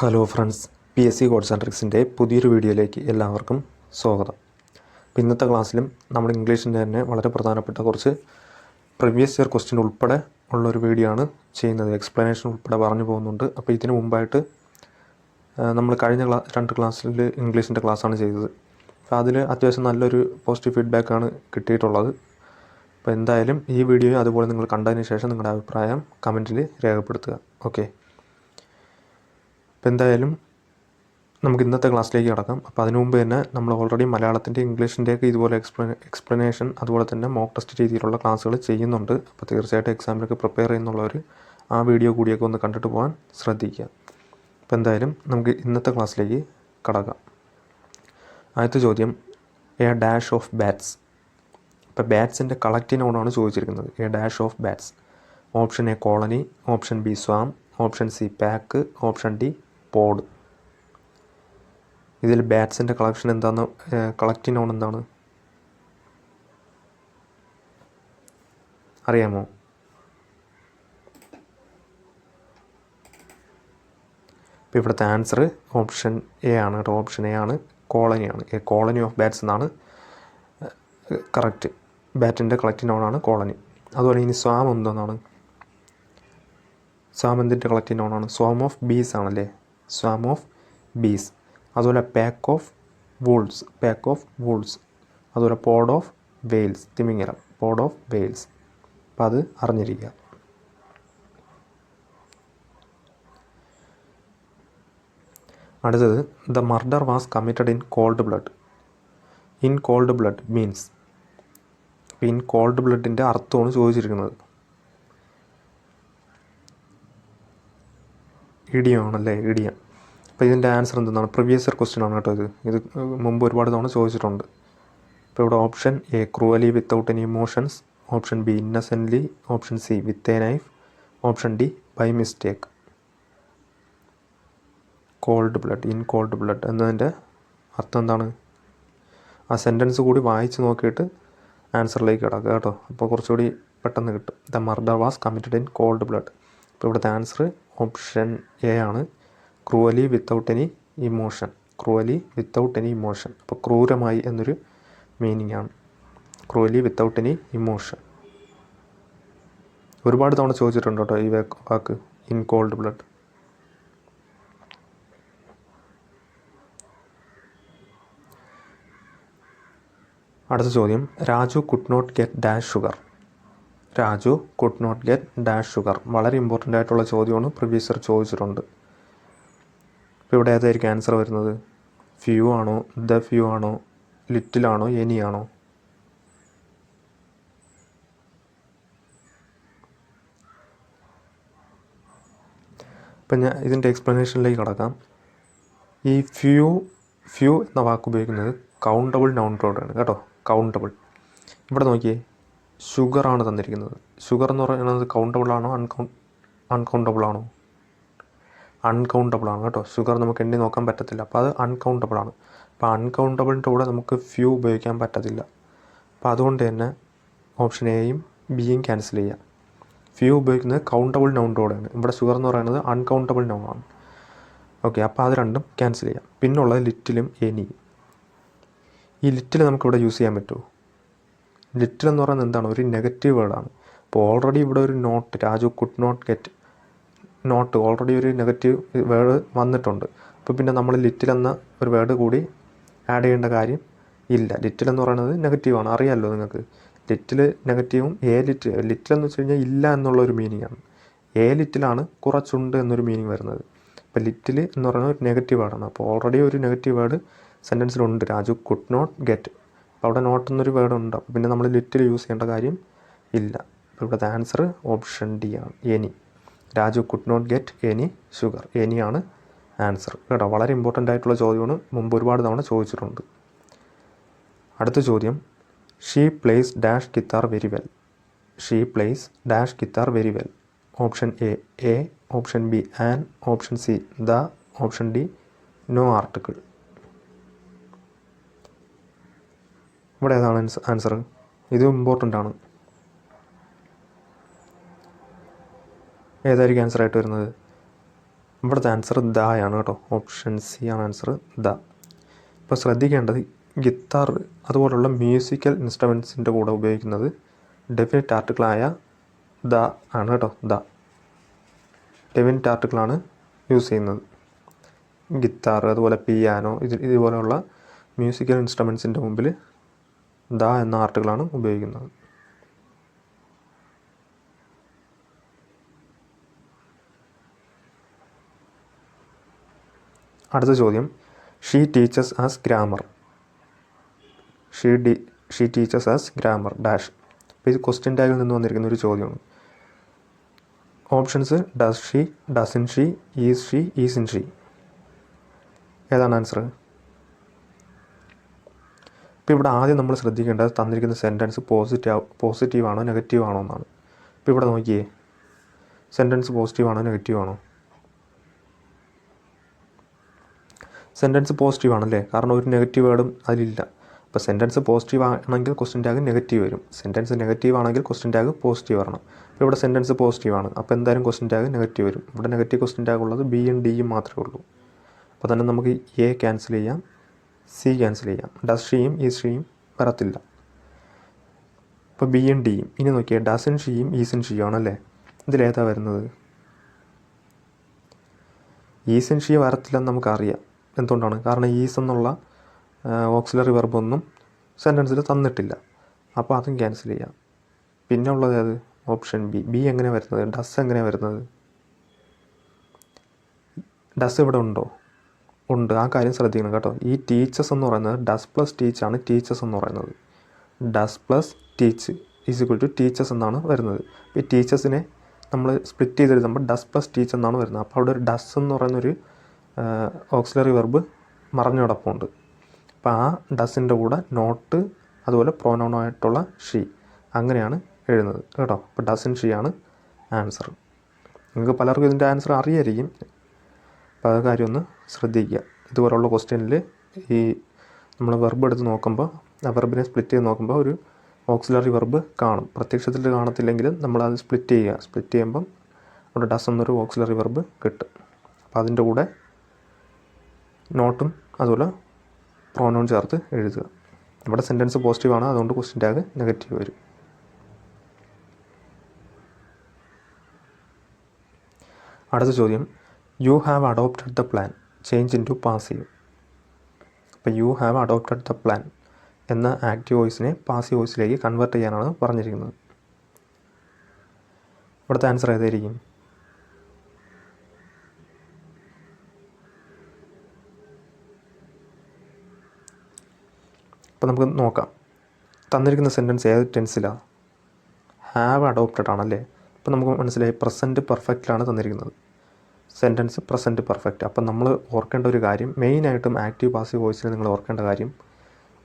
Hello friends P S C code and ട്രിക്സിന്റെ പുതിയൊരു വീഡിയോയിലേക്ക് എല്ലാവർക്കും സ്വാഗതം. ഇന്നത്തെ ക്ലാസ്സിലും നമ്മൾ ഇംഗ്ലീഷിന്റെ തന്നെ വളരെ പ്രധാനപ്പെട്ട കുറച്ച് പ്രീവിയസ് ഇയർ ക്വസ്റ്റ്യൻ ഉൾപ്പെടെ ഉള്ളൊരു വീഡിയോ ആണ് ചെയ്യുന്നത്. എക്സ്പ്ലനേഷൻ ഉൾപ്പെടെ പറഞ്ഞു പോകുന്നുണ്ട്. അപ്പോൾ ഇതിനു മുമ്പായിട്ട് നമ്മൾ കഴിഞ്ഞ ക്ലാ രണ്ട് ക്ലാസ്സിൽ ഇംഗ്ലീഷിന്റെ ക്ലാസ്സാണ് ചെയ്തത്. അപ്പോൾ അതിൽ അത്യാവശ്യം നല്ലൊരു പോസിറ്റീവ് ഫീഡ്ബാക്കാണ് കിട്ടിയിട്ടുള്ളത്. അപ്പോൾ എന്തായാലും ഈ വീഡിയോ അതുപോലെ നിങ്ങൾ കണ്ടതിന് ശേഷം നിങ്ങളുടെ അഭിപ്രായം കമന്റിൽ രേഖപ്പെടുത്തുക. ഓക്കെ അപ്പോൾ എന്തായാലും നമുക്ക് ഇന്നത്തെ ക്ലാസ്സിലേക്ക് കിടക്കാം. അപ്പോൾ അതിനു മുമ്പ് തന്നെ നമ്മൾ ഓൾറെഡി മലയാളത്തിന്റെ ഇംഗ്ലീഷിന്റെയൊക്കെ ഇതുപോലെ എക്സ്പ്ല എക്സ്പ്ലനേഷൻ അതുപോലെ തന്നെ മോക്ക് ടെസ്റ്റ് രീതിയിലുള്ള ക്ലാസ്സുകൾ ചെയ്യുന്നുണ്ട്. അപ്പോൾ തീർച്ചയായിട്ടും എക്സാമിനൊക്കെ പ്രിപ്പയർ ചെയ്യുന്നുള്ളവർ ആ വീഡിയോ കൂടിയൊക്കെ ഒന്ന് കണ്ടിട്ട് പോകാൻ ശ്രദ്ധിക്കുക. അപ്പോൾ എന്തായാലും നമുക്ക് ഇന്നത്തെ ക്ലാസ്സിലേക്ക് കടക്കാം. ആദ്യത്തെ ചോദ്യം എ ഡാഷ് ഓഫ് ബാറ്റ്സ് ഇപ്പോൾ ബാറ്റ്സിന്റെ കളക്റ്റിനോടാണ് ചോദിച്ചിരിക്കുന്നത്. A dash of bats option A colony option B swarm option C pack option D pod ഇതിൽ ബാറ്റ്സിന്റെ കളക്ഷൻ എന്താന്ന് കളക്റ്റീവ് ഓൺ എന്താണ്? അറിയാമോ? ഇപ്പം ഇവിടുത്തെ ആൻസർ ഓപ്ഷൻ എ ആണ് കേട്ടോ. ഓപ്ഷൻ എ ആണ് കോളനിയാണ് എ കോളനി ഓഫ് ബാറ്റ്സ് എന്നാണ് കറക്റ്റ് ബാറ്റിന്റെ കളക്റ്റീവ് ഓണാണ് കോളനി. അതുപോലെ ഇനി സ്വാം എന്താണ് സ്വാം എന്തിന്റെ കളക്റ്റീവ് ഓണാണ് സ്വാം ഓഫ് ബീസ് ആണല്ലേ? സ്വാം ഓഫ് ബീസ് അതുപോലെ pack of wolves pack of wolves അതുപോലെ പോഡ് ഓഫ് വെയിൽസ് തിമിങ്ങലം പോഡ് ഓഫ് വെയിൽസ് അപ്പോൾ അത് അറിഞ്ഞിരിക്കുക. അടുത്തത് the murder was committed in cold blood in cold blood means in cold ബ്ലഡിന്റെ അർത്ഥമാണ് ചോദിച്ചിരിക്കുന്നത്. ഇടിയാണല്ലേ? ഇടിയം. അപ്പോൾ ഇതിന്റെ ആൻസർ എന്താണ് പ്രീവിയസ് ഇയർ ക്വസ്റ്റ്യൻ ആണ് കേട്ടോ ഇത്. ഇത് മുമ്പ് ഒരുപാട് തവണ ചോദിച്ചിട്ടുണ്ട്. അപ്പോൾ ഇവിടെ option A cruelly without any emotions option B innocently option C with a knife option D by mistake cold blood in cold blood എന്നതിന്റെ അർത്ഥം എന്താണ്? ആ സെന്റൻസ് കൂടി വായിച്ച് നോക്കിയിട്ട് ആൻസറിലേക്ക് കിടക്കുക കേട്ടോ. അപ്പോൾ കുറച്ചുകൂടി പെട്ടെന്ന് കിട്ടും. The murder was committed in cold blood അപ്പോൾ ഇവിടുത്തെ ആൻസർ ഓപ്ഷൻ എ ആണ്. Cruelly without any emotion. Cruelly without any emotion. അപ്പോൾ ക്രൂരമായി എന്നൊരു മീനിങ് ആണ്. Cruelly without any emotion. ഒരുപാട് തവണ ചോദിച്ചിട്ടുണ്ട് കേട്ടോ ഈ വാക്ക്. In cold blood. അടുത്ത ചോദ്യം. Raju could not get dash sugar. Raju could not get dash sugar വളരെ ഇമ്പോർട്ടന്റ് ആയിട്ടുള്ള ചോദ്യമാണ് പ്രൊഡ്യൂസർ ചോദിച്ചിട്ടുണ്ട്. ഇപ്പോൾ ഇവിടെ ഏതായിരിക്കും ആൻസർ വരുന്നത്? ഫ്യൂ ആണോ? ദ ഫ്യൂ ആണോ? ലിറ്റിലാണോ എനി ആണോ? ഇപ്പം ഞാൻ ഇതിന്റെ എക്സ്പ്ലനേഷനിലേക്ക് കടക്കാം. ഈ ഫ്യൂ ഫ്യൂ എന്ന വാക്ക് ഉപയോഗിക്കുന്നത് കൗണ്ടബിൾ നൗണിനോടാണ് കേട്ടോ? കൗണ്ടബിൾ ഇവിടെ നോക്കിയേ. ഷുഗറാണ് തന്നിരിക്കുന്നത്. ഷുഗർ എന്ന് പറയുന്നത് കൗണ്ടബിൾ ആണോ? അൺകൗ അൺകൗണ്ടബിൾ ആണോ? അൺകൗണ്ടബിൾ ആണ് കേട്ടോ. ഷുഗർ നമുക്ക് എണ്ണി നോക്കാൻ പറ്റത്തില്ല. അപ്പോൾ അത് അൺകൗണ്ടബിൾ ആണ്. അപ്പോൾ അൺകൗണ്ടബിളിന്റെ കൂടെ നമുക്ക് ഫ്യൂ ഉപയോഗിക്കാൻ പറ്റത്തില്ല. അപ്പോൾ അതുകൊണ്ട് തന്നെ ഓപ്ഷൻ എയും ബിയും ക്യാൻസൽ ചെയ്യാം. ഫ്യൂ ഉപയോഗിക്കുന്നത് കൗണ്ടബിൾ നൗണിനോടാണ് ഇവിടെ ഷുഗർ എന്ന് പറയുന്നത് അൺകൗണ്ടബിൾ നൗൺ ആണ്. ഓക്കെ അപ്പോൾ അത് രണ്ടും ക്യാൻസൽ ചെയ്യാം. പിന്നുള്ളത് ലിറ്റിലും എനിയും ഈ ലിറ്റിൽ നമുക്കിവിടെ യൂസ് ചെയ്യാൻ പറ്റുമോ? ലിറ്റിൽ എന്ന് പറയുന്നത് എന്താണ്? ഒരു നെഗറ്റീവ് വേർഡാണ് അപ്പോൾ ഓൾറെഡി ഇവിടെ ഒരു not Raju could not get not already ഒരു നെഗറ്റീവ് വേർഡ് വന്നിട്ടുണ്ട്. അപ്പോൾ പിന്നെ നമ്മൾ ലിറ്റിൽ എന്ന ഒരു വേർഡ് കൂടി ആഡ് ചെയ്യേണ്ട കാര്യം ഇല്ല. ലിറ്റിൽ എന്ന് പറയുന്നത് നെഗറ്റീവാണ് അറിയാമല്ലോ നിങ്ങൾക്ക്? ലിറ്റിൽ നെഗറ്റീവും എ ലിറ്റ് ലിറ്റിൽ എന്ന് വെച്ച് കഴിഞ്ഞാൽ ഇല്ല എന്നുള്ള ഒരു മീനിങ് ആണ്. എ ലിറ്റിലാണ് കുറച്ചുണ്ട് എന്നൊരു മീനിങ് വരുന്നത്. അപ്പോൾ ലിറ്റിൽ എന്ന് പറയുന്നത് ഒരു നെഗറ്റീവ് വേർഡാണ് അപ്പോൾ ഓൾറെഡി ഒരു നെഗറ്റീവ് വേർഡ് സെന്റൻസിലുണ്ട് രാജു കുഡ് നോട്ട് ഗെറ്റ് അപ്പോൾ അവിടെ നോട്ട് എന്നൊരു വേർഡ് ഉണ്ട്. പിന്നെ നമ്മൾ ലിറ്റിൽ യൂസ് ചെയ്യേണ്ട കാര്യം ഇല്ല. അപ്പോൾ ഇവിടുത്തെ ആൻസർ ഓപ്ഷൻ ഡി ആണ്. Any Raju could not get any sugar എനിയാണ് answer കേട്ടോ വളരെ ഇമ്പോർട്ടന്റ് ആയിട്ടുള്ള ചോദ്യമാണ്. മുമ്പ് ഒരുപാട് തവണ ചോദിച്ചിട്ടുണ്ട്. അടുത്ത ചോദ്യം. She plays dash guitar very well she plays dash guitar very well option A a option B an option C the option D no article ഇവിടെ ഏതാണ് ആൻസർ ഇത് ഇമ്പോർട്ടന്റ് ആണ്. ഏതായിരിക്കും ആൻസർ ആയിട്ട് വരുന്നത്? ഇവിടുത്തെ ആൻസർ ദ ആണ് കേട്ടോ. ഓപ്ഷൻ സി ആണ് ആൻസർ ദ. ഇപ്പോൾ ശ്രദ്ധിക്കേണ്ടത് ഗിത്താർ അതുപോലുള്ള മ്യൂസിക്കൽ ഇൻസ്ട്രുമെൻസിന്റെ കൂടെ ഉപയോഗിക്കുന്നത് ഡെഫിനറ്റ് ആർട്ടിക്കിളായ ദ ആണ് കേട്ടോ ദ. ഡെഫിനറ്റ് ആർട്ടിക്കിളാണ് യൂസ് ചെയ്യുന്നത്. ഗിത്താർ അതുപോലെ പിയാനോ ഇത് ഇതുപോലെയുള്ള മ്യൂസിക്കൽ ഇൻസ്ട്രുമെൻസിന്റെ മുമ്പിൽ ദ എന്ന ആർട്ടിക്കിളാണ് ഉപയോഗിക്കുന്നത്. അടുത്ത ചോദ്യം. She teaches us grammar she D she teaches us grammar dash അപ്പോൾ ഇത് ക്വസ്റ്റ്യൻ ടാഗിൽ നിന്ന് വന്നിരിക്കുന്ന ഒരു ചോദ്യമാണ്. Options does she doesn't she is she isn't she ഏതാണ് ആൻസർ ഇപ്പോൾ ഇവിടെ ആദ്യം നമ്മൾ ശ്രദ്ധിക്കേണ്ടത് തന്നിരിക്കുന്ന സെന്റൻസ് പോസിറ്റീവ് പോസിറ്റീവ് ആണോ നെഗറ്റീവ് ആണോ എന്നാണ്. ഇപ്പോൾ ഇവിടെ നോക്കിയേ. സെന്റൻസ് പോസിറ്റീവ് ആണോ നെഗറ്റീവ് ആണോ? സെന്റൻസ് പോസിറ്റീവ് ആണല്ലേ? കാരണം ഒരു നെഗറ്റീവ് വേർഡും അതിലില്ല. അപ്പോൾ സെന്റൻസ് പോസിറ്റീവ് ആണെങ്കിൽ ക്വസ്റ്റ്യൻ ടാഗ് നെഗറ്റീവ് വരും. സെന്റൻസ് നെഗറ്റീവ് ആണെങ്കിൽ ക്വസ്റ്റ്യൻ ടാഗ് പോസിറ്റീവ് വരണം. അപ്പോൾ ഇവിടെ സെന്റൻസ് പോസിറ്റീവ് ആണ്. അപ്പോൾ എന്തായാലും ക്വസ്റ്റ്യൻ ടാഗ് നെഗറ്റീവ് വരും. ഇവിടെ നെഗറ്റീവ് ക്വസ്റ്റ്യൻ ടാഗ് ഉള്ളത് ബിയും ഡിയും മാത്രമേ ഉള്ളൂ. അപ്പോൾ തന്നെ നമുക്ക് എ ക്യാൻസൽ ചെയ്യാം. സി ക്യാൻസൽ ചെയ്യാം. ഡസ് ഷീയും ഈ ഷീയും വരത്തില്ല. ഇപ്പോൾ ബിയും ഡിയും. ഇനി നോക്കിയേ ഡസൻ ഷീയും ഈസൻ ഷീയും ആണല്ലേ? ഇതിലേതാ വരുന്നത്? ഈസൻ ഷീ വരത്തില്ലെന്ന് നമുക്കറിയാം. എന്തുകൊണ്ടാണ്? കാരണം ഈസ് എന്നുള്ള ഓക്സിലറി വെർബൊന്നും സെന്റൻസിൽ തന്നിട്ടില്ല. അപ്പോൾ അതും ക്യാൻസൽ ചെയ്യാം. പിന്നെ ഉള്ളത് ഏത്? Option B. ബി എങ്ങനെ വരുന്നത്? ഡസ് എങ്ങനെ വരുന്നത്? ഡസ് ഇവിടെ ഉണ്ടോ? ഉണ്ട്. ആ കാര്യം ശ്രദ്ധിക്കണം കേട്ടോ. ഈ ടീച്ചേഴ്സ് എന്ന് പറയുന്നത് ഡസ് പ്ലസ് ടീച്ച് ആണ് ടീച്ചേഴ്സ് എന്ന് പറയുന്നത്. Does plus teach is equal to teaches എന്നാണ് വരുന്നത്. ഈ ടീച്ചേഴ്സിനെ നമ്മൾ സ്പ്ലിറ്റ് ചെയ്ത് എഴുതുമ്പോൾ ഡസ് പ്ലസ് ടീച്ച് എന്നാണ് വരുന്നത്. അപ്പോൾ അവിടെ ഒരു ഡസ് എന്ന് പറയുന്നൊരു ഓക്സിലറി വെർബ് മറഞ്ഞോടൊപ്പമുണ്ട് അപ്പോൾ ആ ഡസിന്റെ കൂടെ നോട്ട് അതുപോലെ പ്രോനോണമായിട്ടുള്ള ഷീ അങ്ങനെയാണ് എഴുതുന്നത്. കേട്ടോ. അപ്പോൾ ഡസിൻ ഷീ ആണ് ആൻസർ നിങ്ങൾക്ക് പലർക്കും ഇതിന്റെ ആൻസർ അറിയായിരിക്കും. അപ്പോൾ ആ കാര്യം ഒന്ന് ശ്രദ്ധിക്കുക. ഇതുപോലുള്ള ക്വസ്റ്റ്യനിൽ ഈ നമ്മൾ വെർബ് എടുത്ത് നോക്കുമ്പോൾ ആ വെർബിനെ സ്പ്ലിറ്റ് ചെയ്ത് നോക്കുമ്പോൾ ഒരു ഓക്സിലറി വെർബ് കാണും. പ്രത്യക്ഷത്തിൽ കാണത്തില്ലെങ്കിലും അത് സ്പ്ലിറ്റ് ചെയ്യുക. സ്പ്ലിറ്റ് ചെയ്യുമ്പം അവിടെ ഡസ് എന്നൊരു ഓക്സിലറി വെർബ് കിട്ടും. അപ്പോൾ അതിന്റെ കൂടെ നോട്ടും അതുപോലെ പ്രോനൗൺ ചേർത്ത് എഴുതുക. നമ്മുടെ സെന്റൻസ് പോസിറ്റീവ് ആണ്. അതുകൊണ്ട് ക്വസ്റ്റ്യൻ ടാഗ് നെഗറ്റീവ് വരും. അടുത്ത ചോദ്യം. You have adopted the plan change into passive അപ്പോൾ you have adopted the plan എന്ന ആക്റ്റീവ് വോയിസിനെ പാസീവ് വോയിസിലേക്ക് കൺവേർട്ട് ചെയ്യാനാണ് പറഞ്ഞിരിക്കുന്നത്. ഇവിടുത്തെ ആൻസർ ഏതായിരിക്കും? അപ്പോൾ നമുക്ക് നോക്കാം. തന്നിരിക്കുന്ന സെന്റൻസ് ഏത് ടെൻസിലാണ് ഹാവ് അഡോപ്റ്റഡ് ആണല്ലേ? അപ്പോൾ നമുക്ക് മനസ്സിലായി പ്രസന്റ് പെർഫെക്റ്റിലാണ് തന്നിരിക്കുന്നത്. സെന്റൻസ് പ്രസന്റ് പെർഫെക്റ്റ് അപ്പം നമ്മൾ ഓർക്കേണ്ട ഒരു കാര്യം മെയിനായിട്ടും ആക്റ്റീവ് പാസീവ് വോയിസിൽ നിങ്ങൾ ഓർക്കേണ്ട കാര്യം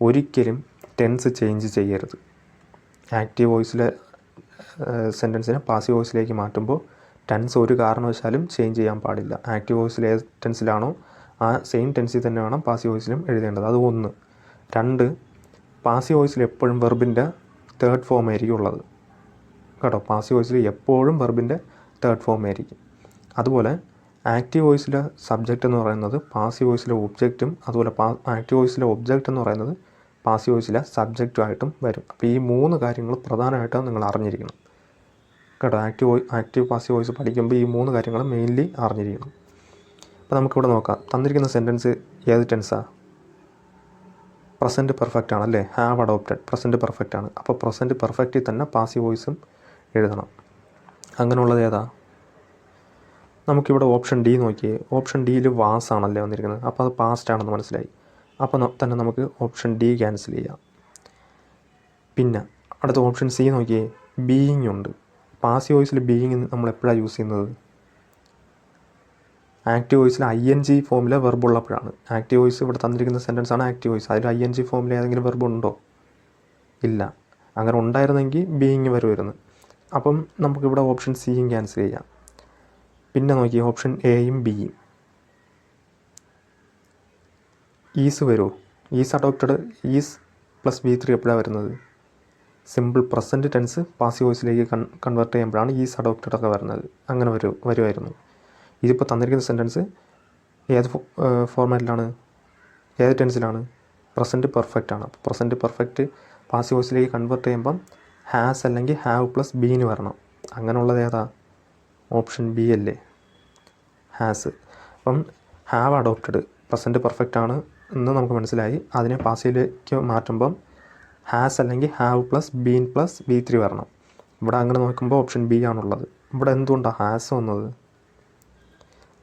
ഒരിക്കലും ടെൻസ് ചേഞ്ച് ചെയ്യരുത്. ആക്റ്റീവ് വോയിസിലെ സെന്റൻസിനെ പാസീവ് വോയിസിലേക്ക് മാറ്റുമ്പോൾ ടെൻസ് ഒരു കാരണവശാലും ചേഞ്ച് ചെയ്യാൻ പാടില്ല. ആക്റ്റീവ് വോയിസിൽ ഏത് ടെൻസിലാണോ ആ സെയിം ടെൻസിൽ തന്നെ വേണം പാസീവ് വോയിസിലും എഴുതേണ്ടത്. അത് ഒന്ന്. രണ്ട് പാസീവ് വോയിസിൽ എപ്പോഴും വെർബിന്റെ തേർഡ് ഫോം ആയിരിക്കും ഉള്ളത്. കേട്ടോ പാസീവ് വോയിസിൽ എപ്പോഴും വെർബിന്റെ തേർഡ് ഫോം ആയിരിക്കും. അതുപോലെ ആക്റ്റീവ് വോയിസിലെ സബ്ജക്റ്റ് എന്ന് പറയുന്നത് പാസീവ് വോയിസിലെ ഒബ്ജക്റ്റും അതുപോലെ പാ ആക്റ്റീവ് വോയിസിലെ ഒബ്ജക്റ്റ് എന്ന് പറയുന്നത് പാസീവ് വോയിസിലെ സബ്ജക്റ്റുമായിട്ടും വരും. അപ്പോൾ ഈ മൂന്ന് കാര്യങ്ങൾ പ്രധാനമായിട്ടും നിങ്ങൾ അറിഞ്ഞിരിക്കണം. കേട്ടോ ആക്റ്റീവ് ആക്റ്റീവ് പാസീവ് വോയിസ് പഠിക്കുമ്പോൾ ഈ മൂന്ന് കാര്യങ്ങൾ മെയിൻലി അറിഞ്ഞിരിക്കണം. അപ്പോൾ നമുക്കിവിടെ നോക്കാം. തന്നിരിക്കുന്ന സെന്റൻസ് ഏത് ടെൻസാണ് പ്രസന്റ് പെർഫെക്റ്റ് ആണ് അല്ലേ? ഹാവ് അഡോപ്റ്റഡ് പ്രസന്റ് പെർഫെക്റ്റ് ആണ്. അപ്പോൾ പ്രസന്റ് പെർഫെക്റ്റിൽ തന്നെ പാസീവ് വോയിസും എഴുതണം. അങ്ങനെയുള്ളത് ഏതാ? നമുക്കിവിടെ ഓപ്ഷൻ ഡി നോക്കിയേ. ഓപ്ഷൻ ഡിയിൽ വാസ് ആണല്ലേ വന്നിരിക്കുന്നത്. അപ്പോൾ അത് പാസ്റ്റ് ആണെന്ന് മനസ്സിലായി. അപ്പോൾ തന്നെ നമുക്ക് ഓപ്ഷൻ ഡി ക്യാൻസൽ ചെയ്യാം. പിന്നെ അടുത്ത ഓപ്ഷൻ സി നോക്കിയേ. ബീയിങ് ഉണ്ട്. പാസ് വോയിസിൽ ബീയിങ് നമ്മൾ എപ്പോഴാണ് യൂസ് ചെയ്യുന്നത്? ആക്റ്റീവ് വോയിസിൽ ഐ എൻ ജി ഫോമിലെ വെർബുള്ളപ്പോഴാണ് ആക്റ്റീവ് വോയിസ് ഇവിടെ തന്നിരിക്കുന്ന സെന്റൻസ് ആണ് ആക്റ്റീവ് വോയിസ് അതിൽ ഐ എൻ ജി ഫോമിൽ ഏതെങ്കിലും വെർബ് ഉണ്ടോ? ഇല്ല. അങ്ങനെ ഉണ്ടായിരുന്നെങ്കിൽ ബീയിങ് വരുമായിരുന്നു. അപ്പം നമുക്കിവിടെ ഓപ്ഷൻ സിയും ക്യാൻസൽ ചെയ്യാം. പിന്നെ നോക്കി ഓപ്ഷൻ എയും ബിയും ഈസ് വരുമോ is adopted is plus B three എപ്പോഴാണ് വരുന്നത്? സിമ്പിൾ പ്രസന്റ് ടെൻസ് പാസി വോയിസിലേക്ക് കൺ കൺവേർട്ട് ചെയ്യുമ്പോഴാണ് ഈസ് അഡോപ്റ്റഡ് ഒക്കെ വരുന്നത്. അങ്ങനെ വരും വരുമായിരുന്നു. ഇതിപ്പോൾ തന്നിരിക്കുന്ന സെന്റൻസ് ഏത് ഫോർമാറ്റിലാണ് ഏത് ടെൻസിലാണ് പ്രസന്റ് പെർഫെക്റ്റ് ആണ്. അപ്പോൾ പ്രസന്റ് പെർഫെക്റ്റ് പാസി വോയിസിലേക്ക് കൺവേർട്ട് ചെയ്യുമ്പം ഹാസ് അല്ലെങ്കിൽ ഹാവ് പ്ലസ് ബീന് വരണം. അങ്ങനെയുള്ളത് ഏതാ? ഓപ്ഷൻ ബി അല്ലേ? ഹാസ് അപ്പം ഹാവ് അഡോപ്റ്റഡ് പ്രസന്റ് പെർഫെക്റ്റ് ആണ് എന്ന് നമുക്ക് മനസ്സിലായി. അതിനെ പാസിലേക്ക് മാറ്റുമ്പം ഹാസ് അല്ലെങ്കിൽ have plus been plus V three വരണം. ഇവിടെ അങ്ങനെ നോക്കുമ്പോൾ ഓപ്ഷൻ ബി ആണുള്ളത്. ഇവിടെ എന്തുകൊണ്ടാണ് ഹാസ് വന്നത്?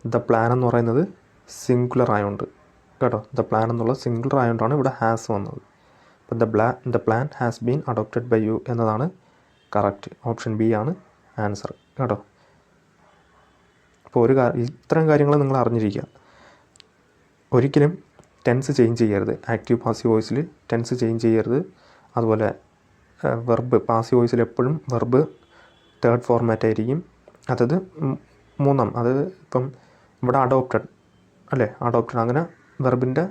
ദ പ്ലാൻ എന്ന് പറയുന്നത് സിംഗുലർ ആയതുകൊണ്ട് കേട്ടോ? ദ പ്ലാൻ എന്നുള്ളത് സിംഗുലർ ആയതുകൊണ്ടാണ് ഇവിടെ ഹാസ് വന്നത്. അപ്പം the പ്ലാ the plan has been adopted by you എന്നതാണ് കറക്റ്റ് ഓപ്ഷൻ ബി ആണ് ആൻസർ കേട്ടോ? അപ്പോൾ ഒരു ഇത്തരം കാര്യങ്ങൾ നിങ്ങൾ അറിഞ്ഞിരിക്കുക. ഒരിക്കലും ടെൻസ് ചേഞ്ച് ചെയ്യരുത്. ആക്റ്റീവ് പാസീവ് വോയിസിൽ ടെൻസ് ചേഞ്ച് ചെയ്യരുത്. അതുപോലെ വെർബ് പാസീവ് വോയിസിൽ എപ്പോഴും വെർബ് തേർഡ് ഫോർമാറ്റ് ആയിരിക്കും. അതത് മൂന്നാം അത് ഇപ്പം ഇവിടെ അഡോപ്റ്റഡ് അല്ലേ? അഡോപ്റ്റഡ് അങ്ങനെ വെർബിന്റെ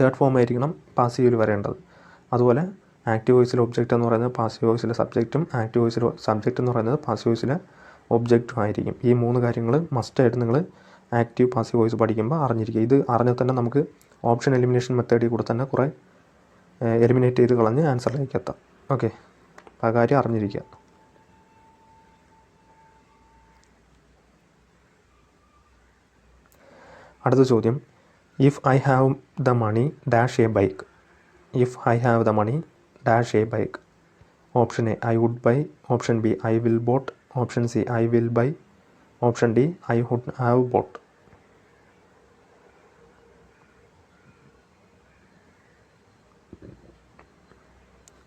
തേർഡ് ഫോം ആയിരിക്കണം പാസീവിൽ വരേണ്ടത്. അതുപോലെ ആക്റ്റീവ് വോയിസിലെ ഒബ്ജക്റ്റ് എന്ന് പറയുന്നത് പാസീവ് വോയിസിലെ സബ്ജക്റ്റും ആക്റ്റീവ് വോയിസിലെ സബ്ജക്റ്റ് എന്ന് പറയുന്നത് പാസീവ് വോയിസിലെ ഒബ്ജക്റ്റും ആയിരിക്കും. ഈ മൂന്ന് കാര്യങ്ങൾ മസ്റ്റായിട്ട് നിങ്ങൾ ആക്റ്റീവ് പാസീവ് വോയിസ് പഠിക്കുമ്പോൾ അറിഞ്ഞിരിക്കുക. ഇത് അറിഞ്ഞാൽ തന്നെ നമുക്ക് ഓപ്ഷൻ എലിമിനേഷൻ മെത്തേഡിൽ കൂടെ തന്നെ കുറേ എലിമിനേറ്റ് ചെയ്ത് കളഞ്ഞ് ആൻസറിലേക്ക് എത്താം. ഓക്കെ ആ കാര്യം അറിഞ്ഞിരിക്കുക. അടുത്ത ചോദ്യം. If I have the money dash a bike if I have the money dash a bike option A I would buy option B I will bought option C I will buy. Option D I would have bought.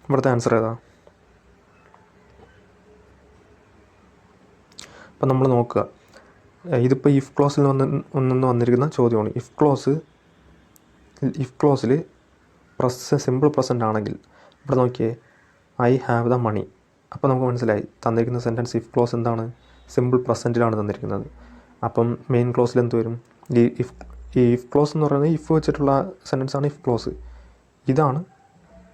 ഇവിടുത്തെ answer ഏതാ? അപ്പം നമ്മൾ നോക്കുക. ഇതിപ്പോൾ if ക്ലോസിൽ വന്ന് നിന്ന് വന്നിരിക്കുന്ന ചോദ്യമാണ്. ഇഫ് ക്ലോസ് ഇഫ് ക്ലോസിൽ പ്രസ് സിമ്പിൾ പ്രസന്റ് ആണെങ്കിൽ ഇവിടെ നോക്കിയേ ഐ ഹാവ് ദ മണി അപ്പോൾ നമുക്ക് മനസ്സിലായി തന്നിരിക്കുന്ന സെന്റൻസ് ഇഫ് ക്ലോസ് എന്താണ്? സിമ്പിൾ പ്രസന്റിലാണ് തന്നിരിക്കുന്നത്. അപ്പം മെയിൻ ക്ലോസിൽ എന്ത് വരും? ഈ ഇഫ് ഈ ഇഫ് ക്ലോസ് എന്ന് പറയുന്നത് ഇഫ് വെച്ചിട്ടുള്ള സെന്റൻസ് ആണ് ഇഫ് ക്ലോസ് ഇതാണ്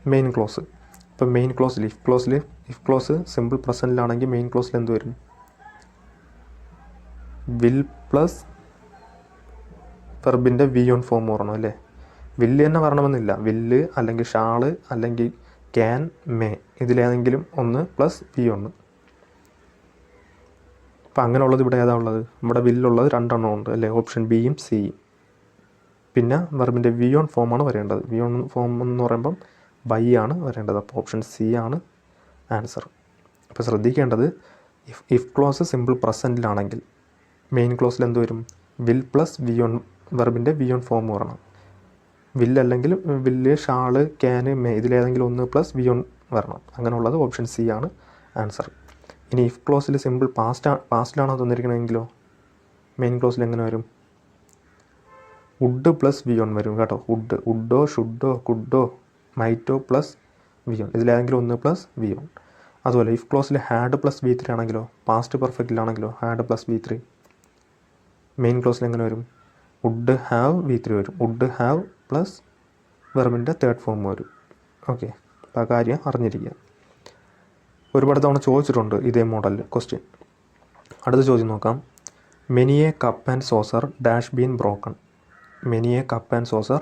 മെയിൻ ക്ലോസ് ഇപ്പം മെയിൻ ക്ലോസിൽ ഇഫ് ക്ലോസിൽ ഇഫ് ക്ലോസ് സിമ്പിൾ പ്രസന്റിലാണെങ്കിൽ മെയിൻ ക്ലോസിൽ എന്ത് വരും? വിൽ പ്ലസ് വെർബിന്റെ വി ഓൺ ഫോം വരണം അല്ലേ? വില്ല് തന്നെ വരണമെന്നില്ല. വില്ല് അല്ലെങ്കിൽ ഷാൾ അല്ലെങ്കിൽ ക്യാൻ മേ ഇതിലേതെങ്കിലും ഒന്ന് പ്ലസ് വി ഒന്ന്. അപ്പം അങ്ങനെയുള്ളത് ഇവിടെ ഏതാ ഉള്ളത്? നമ്മുടെ വില്ലുള്ളത് രണ്ടെണ്ണം ഉണ്ട് അല്ലേ? ഓപ്ഷൻ ബിയും സിയും പിന്നെ വെർബിന്റെ വി ഓൺ ഫോമാണ് വരേണ്ടത്. വി ഓൺ ഫോം എന്ന് പറയുമ്പം ബൈ ആണ് വരേണ്ടത്. അപ്പോൾ ഓപ്ഷൻ സി ആണ് ആൻസർ അപ്പോൾ ശ്രദ്ധിക്കേണ്ടത് ഇഫ് ഇഫ് ക്ലോസ് സിമ്പിൾ പ്രസന്റിലാണെങ്കിൽ മെയിൻ ക്ലോസിൽ എന്ത് വരും? വിൽ പ്ലസ് വി ഓൺ വെർബിന്റെ വി ഓൺ ഫോം വരണം. വില്ല് അല്ലെങ്കിൽ വില്ല് ഷാൾ ക്യാന് മേ ഇതിലേതെങ്കിലും ഒന്ന് പ്ലസ് വി ഒൺ വരണം. അങ്ങനെയുള്ളത് ഓപ്ഷൻ സി ആണ് ആൻസർ ഇനി ഇഫ് ക്ലോസിൽ സിമ്പിൾ പാസ്റ്റ് പാസ്റ്റിലാണോ തന്നിരിക്കണമെങ്കിലോ മെയിൻ ക്ലോസിൽ എങ്ങനെ വരും? വുഡ് പ്ലസ് വി ഒൺ വരും കേട്ടോ. വുഡ് വുഡോ ഷുഡോ കുഡോ മൈറ്റോ പ്ലസ് വി ഒൺ ഇതിലേതെങ്കിലും ഒന്ന് പ്ലസ് വി ഒൺ അതുപോലെ ഇഫ് ക്ലോസിൽ ഹാഡ് പ്ലസ് വി ത്രീ ആണെങ്കിലോ? Past പെർഫെക്റ്റിലാണെങ്കിലോ had plus V three main ക്ലോസിൽ എങ്ങനെ വരും? വുഡ് ഹാവ് വി ത്രീ വരും. വുഡ് ഹാവ് പ്ലസ് വെർബിന്റെ തേർഡ് ഫോം വരും. ഓക്കെ. അപ്പോൾ ആ കാര്യം അറിഞ്ഞിരിക്കുക. ഒരുപാട് തവണ ചോദിച്ചിട്ടുണ്ട് ഇതേ മോഡലിൽ ക്വസ്റ്റ്യൻ അടുത്ത ചോദ്യം നോക്കാം. Many a cup and saucer dash been broken many a cup and saucer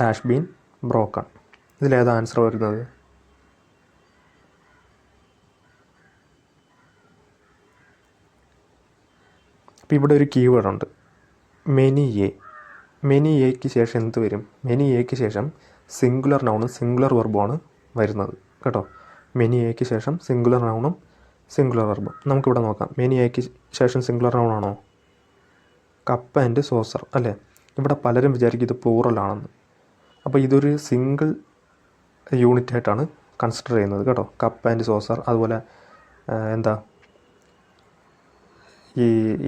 dash been broken ഇതിലേതാ answer വരുന്നത്? അപ്പോൾ ഇവിടെ ഒരു കീവേഡ് ഉണ്ട്. മെനിയെ മെനി എക്ക് ശേഷം എന്ത് വരും? മെനി എക്ക് ശേഷം സിംഗുലർ നൗണും സിംഗുലർ വെർബുമാണ് വരുന്നത്. കേട്ടോ? മെനി എക്ക് ശേഷം സിംഗുലർ നൗണും സിംഗുലർ വെർബും നമുക്കിവിടെ നോക്കാം. മെനി എക്ക് ശേഷം സിംഗുലർ നൗണാണോ കപ്പ് ആൻഡ് സോസർ അല്ലേ? ഇവിടെ പലരും വിചാരിക്കും ഇത് പ്ലൂറലാണെന്ന് അപ്പോൾ ഇതൊരു സിംഗിൾ യൂണിറ്റ് ആയിട്ടാണ് കൺസിഡർ ചെയ്യുന്നത്. കേട്ടോ? കപ്പ് ആൻഡ് സോസർ അതുപോലെ എന്താ? ഈ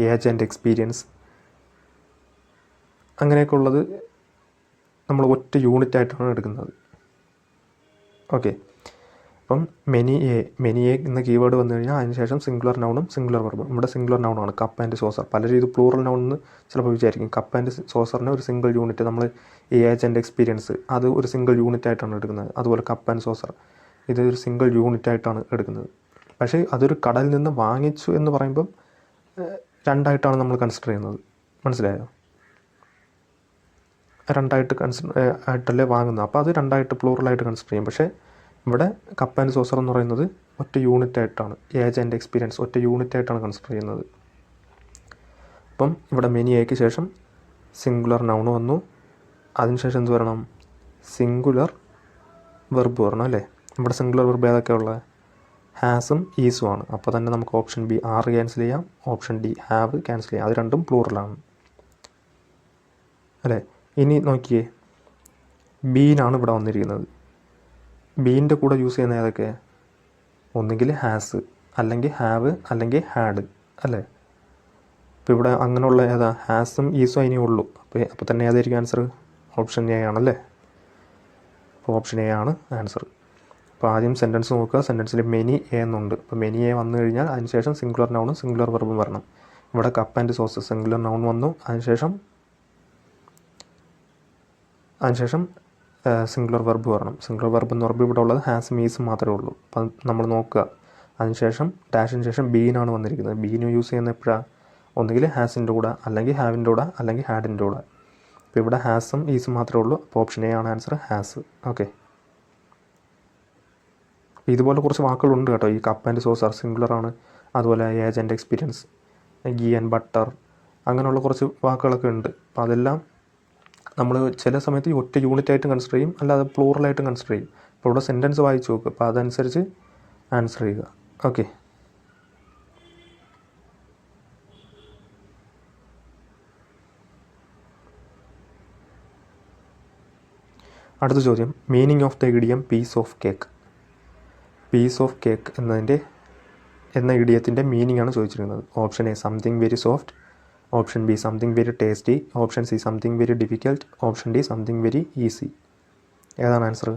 ഏജ് ആൻഡ് എക്സ്പീരിയൻസ് അങ്ങനെയൊക്കെ ഉള്ളത് നമ്മൾ ഒറ്റ യൂണിറ്റ് ആയിട്ടാണ് എടുക്കുന്നത്. ഓക്കെ. അപ്പം മെനി എ മെനി എ എന്ന കീവേഡ് വന്നു കഴിഞ്ഞാൽ അതിന് ശേഷം സിംഗുലർ നൗണും സിംഗുലർ വെർബും നമ്മുടെ സിംഗുലർ നൗണാണ് കപ്പ് ആൻഡ് സോസർ പല ഇത് പ്ലൂറൽ നൗൺ എന്ന് ചിലപ്പോൾ വിചാരിക്കും. കപ്പ് ആൻഡ് സോസറിന് ഒരു സിംഗിൾ യൂണിറ്റ് നമ്മൾ എ ആജ് ആൻഡ് എക്സ്പീരിയൻസ് അത് ഒരു സിംഗിൾ യൂണിറ്റ് ആയിട്ടാണ് എടുക്കുന്നത്. അതുപോലെ കപ്പ് ആൻഡ് സോസർ ഇത് ഒരു സിംഗിൾ യൂണിറ്റ് ആയിട്ടാണ് എടുക്കുന്നത്. പക്ഷേ അതൊരു കടലിൽ നിന്ന് വാങ്ങിച്ചു എന്ന് പറയുമ്പം രണ്ടായിട്ടാണ് നമ്മൾ കൺസിഡർ ചെയ്യുന്നത്. മനസ്സിലായോ? രണ്ടായിട്ട് കൺസിഡർ ആയിട്ടല്ലേ വാങ്ങുന്നത്. അപ്പോൾ അത് രണ്ടായിട്ട് പ്ലൂറലായിട്ട് കൺസിഡർ ചെയ്യും. പക്ഷേ ഇവിടെ കപ്പ് ആൻഡ് സോസർ എന്ന് പറയുന്നത് ഒറ്റ യൂണിറ്റ് ആയിട്ടാണ്. ഏജ് ആൻഡ് എക്സ്പീരിയൻസ് ഒറ്റ യൂണിറ്റ് ആയിട്ടാണ് കൺസിഡർ ചെയ്യുന്നത്. അപ്പം ഇവിടെ മെനി ആയിക്ക് ശേഷം സിംഗുലർ നൗൺ വന്നു. അതിനുശേഷം എന്ത് വരണം? സിംഗുലർ വെർബ് വരണം അല്ലേ? ഇവിടെ സിംഗുലർ വെർബ് ഏതൊക്കെ ഉള്ളത് ഹാസും ഈസും ആണ്. അപ്പോൾ തന്നെ നമുക്ക് ഓപ്ഷൻ ബി ആർ ക്യാൻസൽ ചെയ്യാം. ഓപ്ഷൻ ഡി ഹാവ് ക്യാൻസൽ ചെയ്യാം. അത് രണ്ടും പ്ലൂറലാണ് അല്ലേ? ഇനി നോക്കിയേ. ബീനാണ് ഇവിടെ വന്നിരിക്കുന്നത്. ബീന്റെ കൂടെ യൂസ് ചെയ്യുന്ന ഏതൊക്കെ? ഒന്നുകിൽ ഹാസ് അല്ലെങ്കിൽ ഹാവ് അല്ലെങ്കിൽ ഹാഡ് അല്ലേ? അപ്പോൾ ഇവിടെ അങ്ങനെയുള്ള ഏതാ? ഹാസും ഈസും അതിനേ ഉള്ളൂ. അപ്പോൾ അപ്പോൾ തന്നെ ഏതായിരിക്കും ആൻസർ ഓപ്ഷൻ എ ആണല്ലേ? അപ്പോൾ ഓപ്ഷൻ എ ആണ് ആൻസർ അപ്പോൾ ആദ്യം സെന്റൻസ് നോക്കുക. സെന്റൻസിൽ മെനി എ എന്നുണ്ട്. അപ്പോൾ മെനി എ വന്നു കഴിഞ്ഞാൽ അതിനുശേഷം സിംഗുലർ നൗണും സിംഗുലർ വെർബും വരണം. ഇവിടെ cup and sauce singular noun വന്നു. അതിനുശേഷം അതിനുശേഷം സിംഗുലർ വെർബ് വരണം. സിംഗുലർ വെർബ് എന്ന് പറയുമ്പോൾ ഇവിടെ ഉള്ളത് ഹാസ് മീസ് മാത്രമേ ഉള്ളൂ. അപ്പം നമ്മൾ നോക്കുക. അതിനുശേഷം ഡാഷിന് ശേഷം ബീനാണ് വന്നിരിക്കുന്നത്. ബീന് യൂസ് ചെയ്യുന്ന എപ്പോഴാണ് ഒന്നുകിൽ ഹാസിന്റെ കൂടെ അല്ലെങ്കിൽ ഹാവിന്റെ കൂടെ അല്ലെങ്കിൽ ഹാഡിന്റെ കൂടെ. അപ്പോൾ ഇവിടെ ഹാസും ഈസും മാത്രമേ ഉള്ളൂ. അപ്പോൾ ഓപ്ഷൻ എ ആണ് ആൻസർ ഹാസ് ഓക്കെ ഇതുപോലെ കുറച്ച് വാക്കുകളുണ്ട് കേട്ടോ. ഈ കപ്പ് ആൻഡ് സോസർ സിംഗുലർ ആണ്. അതുപോലെ age and experience ghee and butter അങ്ങനെയുള്ള കുറച്ച് വാക്കുകളൊക്കെ ഉണ്ട്. അപ്പോൾ അതെല്ലാം നമ്മൾ ചില സമയത്ത് ഒറ്റ യൂണിറ്റ് ആയിട്ട് കൺസിഡർ ചെയ്യും അല്ലാതെ പ്ലൂറലായിട്ടും കൺസിഡർ ചെയ്യും. അപ്പോൾ ഇവിടെ സെന്റൻസ് വായിച്ച് നോക്കുക അപ്പോൾ അതനുസരിച്ച് ആൻസർ ചെയ്യുക. ഓക്കെ അടുത്ത ചോദ്യം. Meaning of the idiom piece of cake piece of cake എന്നതിന്റെ എന്ന ഇഡിയത്തിന്റെ മീനിങ് ആണ് ചോദിച്ചിരിക്കുന്നത്. Option A something very soft option B something very tasty option C something very difficult option D something very easy. ഏതാണ് answer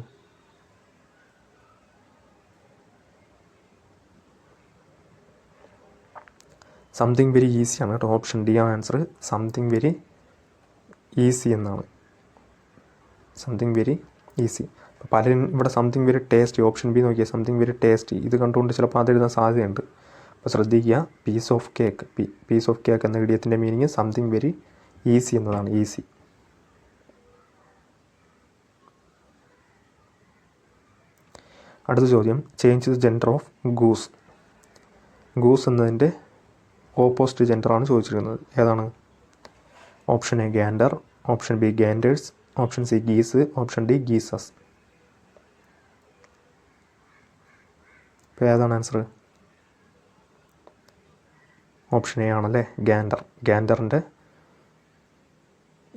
something very easy ആണ് കേട്ടോ. Option D ആണ് answer something very easy എന്നാണ്. Something very easy. പലരും ഇവിടെ something very tasty option B നോക്കിയാൽ something very tasty. ഇത് കണ്ടുകൊണ്ട് ചിലപ്പോൾ അത് എഴുതാൻ സാധ്യതയുണ്ട്. അപ്പോൾ ശ്രദ്ധിക്കുക. Piece of cake piece of cake എന്ന ഇടിയത്തിന്റെ മീനിങ് സംതിങ് വെരി ഈസി എന്നതാണ്. ഈസി അടുത്ത ചോദ്യം. Change the gender of goose goose എന്നതിന്റെ ഓപ്പോസിറ്റ് ജെൻഡറാണ് ചോദിച്ചിരിക്കുന്നത്. ഏതാണ്? Option A gander option B ganders option C geese option D geeses ഇപ്പോൾ ഏതാണ് ആൻസർ ഓപ്ഷൻ എ ആണല്ലേ? ഗാൻഡർ ഗാൻഡറിന്റെ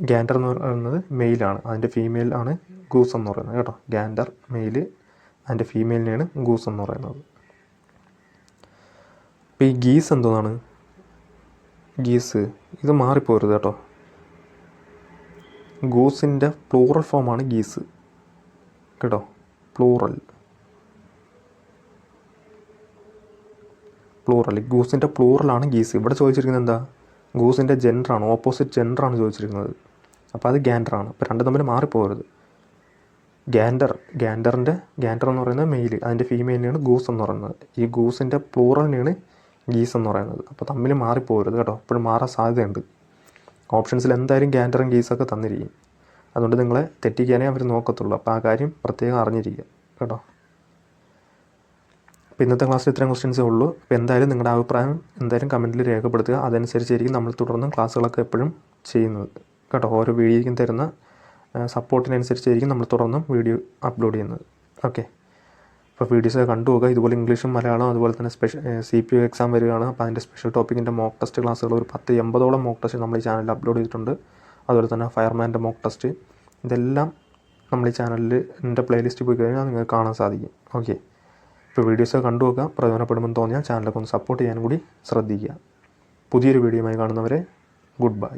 ഗാൻഡർ എന്ന് പറയുന്നത് മെയിലാണ് അതിന്റെ ഫീമെയിൽ ആണ് ഗൂസ് എന്ന് പറയുന്നത് കേട്ടോ. ഗാൻഡർ മെയിൽ അതിന്റെ ഫീമെയിലിനെയാണ് ഗൂസ് എന്ന് പറയുന്നത്. അപ്പോൾ ഈ ഗീസ് എന്തോന്നാണ് ഗീസ് ഇത് മാറിപ്പോരുത് കേട്ടോ. ഗൂസിന്റെ പ്ലൂറൽ ഫോമാണ് ഗീസ് കേട്ടോ? പ്ലൂറൽ പ്ലൂറൽ ഗൂസിന്റെ പ്ലൂറലാണ് ഗീസ്. ഇവിടെ ചോദിച്ചിരിക്കുന്നത് എന്താ? ഗൂസിന്റെ ജെൻഡറാണ് ഓപ്പോസിറ്റ് ജെൻഡറാണ് ചോദിച്ചിരിക്കുന്നത്. അപ്പോൾ അത് ഗ്യാൻഡറാണ് അപ്പോൾ രണ്ടും തമ്മിൽ മാറിപ്പോകരുത്. ഗ്യാൻഡർ ഗ്യാൻഡറിന്റെ ഗ്യാൻഡർ എന്ന് പറയുന്നത് മെയിൽ അതിന്റെ ഫീമെയിലിനെയാണ് ഗൂസ് എന്ന് പറയുന്നത്. ഈ ഗൂസിന്റെ പ്ലൂറലിനെയാണ് ഗീസ് എന്ന് പറയുന്നത്. അപ്പോൾ തമ്മിൽ മാറിപ്പോകരുത് കേട്ടോ. എപ്പോഴും മാറാൻ സാധ്യതയുണ്ട്. ഓപ്ഷൻസിൽ എന്തായാലും ഗ്യാൻഡറും ഗീസൊക്കെ തന്നിരിക്കും. അതുകൊണ്ട് നിങ്ങളെ തെറ്റിക്കാനേ അവർ നോക്കത്തുള്ളൂ. അപ്പോൾ ആ കാര്യം പ്രത്യേകം അറിഞ്ഞിരിക്കുക കേട്ടോ. അപ്പോൾ ഇന്നത്തെ ക്ലാസ്സിൽ ഇത്രയും ക്വസ്റ്റ്യൻസേ ഉള്ളൂ. അപ്പോൾ എന്തായാലും നിങ്ങളുടെ അഭിപ്രായം എന്തായാലും കമന്റിൽ രേഖപ്പെടുത്തുക. അതനുസരിച്ചായിരിക്കും നമ്മൾ തുടർന്നും ക്ലാസ്സുകളൊക്കെ എപ്പോഴും ചെയ്യുന്നത്. കേട്ടോ ഓരോ വീഡിയോയ്ക്കും തരുന്ന സപ്പോർട്ടിനനുസരിച്ചായിരിക്കും നമ്മൾ തുടർന്നും വീഡിയോ അപ്ലോഡ് ചെയ്യുന്നത്. ഓക്കെ അപ്പോൾ വീഡിയോസ് കണ്ടു പോകുക ഇതുപോലെ ഇംഗ്ലീഷും മലയാളം അതുപോലെ തന്നെ special C P U exam വരികയാണ്. അപ്പോൾ അതിന്റെ സ്പെഷ്യൽ ടോപ്പിക്കിന്റെ മോക്ക് ടെസ്റ്റ് ക്ലാസ്സുകൾ ഒരു പത്ത് എൺപതോളം മോക്ക് ടെസ്റ്റ് നമ്മൾ ഈ ചാനലിൽ അപ്ലോഡ് ചെയ്തിട്ടുണ്ട്. അതുപോലെ തന്നെ ഫയർമാന്റെ മോക്ക് ടെസ്റ്റ് ഇതെല്ലാം നമ്മൾ ഈ ചാനലിൽ എന്റെ പ്ലേലിസ്റ്റ് പോയി കഴിഞ്ഞാൽ നിങ്ങൾക്ക് കാണാൻ സാധിക്കും. ഓക്കെ ഇപ്പോൾ വീഡിയോസ് കണ്ടു നോക്കുക. പ്രയോജനപ്പെടുമെന്ന് തോന്നിയാൽ ചാനലൊക്കെ ഒന്ന് സപ്പോർട്ട് ചെയ്യാനും കൂടി ശ്രദ്ധിക്കുക. പുതിയൊരു വീഡിയോയുമായി കാണുന്നവരെ ഗുഡ് ബൈ